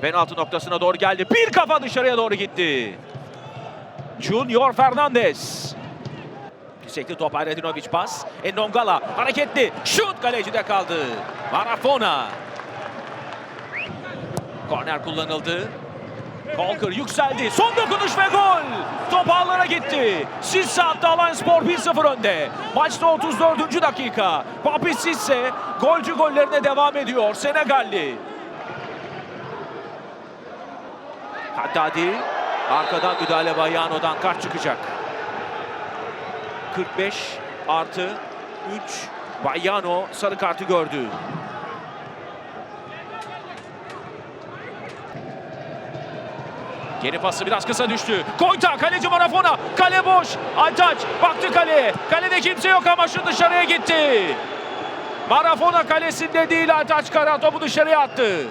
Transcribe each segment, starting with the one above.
Penaltı noktasına doğru geldi. Bir kafa dışarıya doğru gitti. Junior Fernandez. Sekli top Ayredinovic pas. Endongala hareketli. Şut kalecide kaldı. Marafona. Korner kullanıldı. Walker yükseldi. Son dokunuş ve gol. Top ağlara gitti. Sisse attı Alanya Spor 1-0 önde. Maçta 34. dakika. Papi Sisse golcü gollerine devam ediyor. Senegalli. Haddadi arkadan müdahale Bayano'dan kart çıkacak. 45 artı 3 Bayano sarı kartı gördü. Geri pası biraz kısa düştü. Koyta kaleci Marafona. Kale boş. Aytaç baktı kaleye. Kalede kimse yok ama şu dışarıya gitti. Marafona kalesinde değil Aytaç Kara topu dışarıya attı.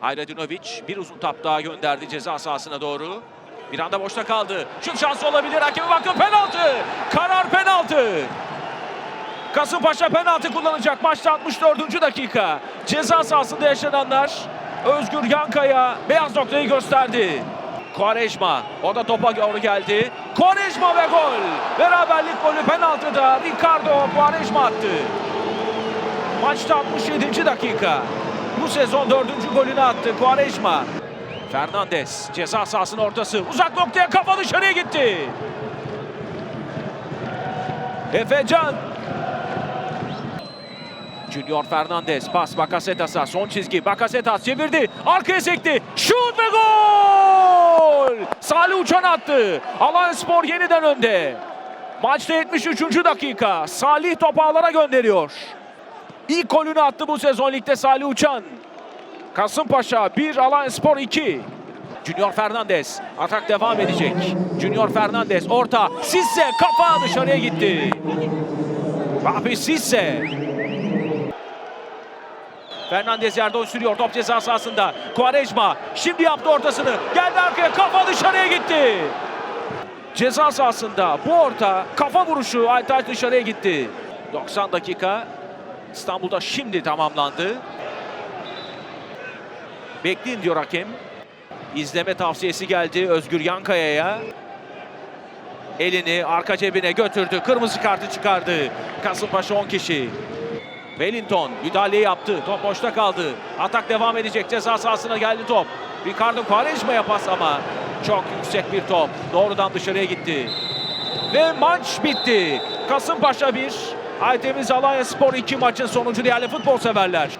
Hayradinovic bir uzun tap daha gönderdi ceza sahasına doğru. Bir anda boşta kaldı. Şut şansı olabilir. Hakeme bakın penaltı. Karar penaltı. Kasımpaşa penaltı kullanacak. Maçta 64. dakika. Ceza sahasında yaşananlar Özgür Yankaya beyaz noktayı gösterdi. Quaresma o da topa doğru geldi. Quaresma ve gol. Beraberlik golü penaltıda Ricardo Quaresma attı. Maçta 67. dakika. Bu sezon dördüncü golünü attı Quaresma. Fernandes ceza sahasının ortası. Uzak noktaya kafa dışarıya gitti. Efecan. Junior Fernandes pas Bakasetas'a son çizgi. Bakasetas çevirdi. Arkaya sekti. Şut ve gol! Salih Uçan attı. Alanya Spor yeniden önde. Maçta 73. dakika. Salih topu gönderiyor. İlk golünü attı bu sezon ligde Salih Uçan. Kasımpaşa 1, Alanya Spor 2. Junior Fernandes atak devam edecek. Junior Fernandes orta. Sisse kafa dışarıya gitti. Papi Sisse. Fernandez yerden sürüyor top ceza sahasında. Quaresma şimdi yaptı ortasını. Geldi arkaya kafa dışarıya gitti. Ceza sahasında bu orta kafa vuruşu Aytaç dışarıya gitti. 90 dakika İstanbul'da şimdi tamamlandı. Bekleyin diyor hakem. İzleme tavsiyesi geldi Özgür Yankaya'ya. Elini arka cebine götürdü. Kırmızı kartı çıkardı. Kasımpaşa 10 kişi. Wellington müdahaleyi yaptı. Top boşta kaldı. Atak devam edecek. Ceza sahasına geldi top. Ricardo Quaresma'ya pas ama çok yüksek bir top. Doğrudan dışarıya gitti. Ve maç bitti. Kasımpaşa 1, Aytemiz Alanya Spor 2 maçın sonucu değerli futbol severler.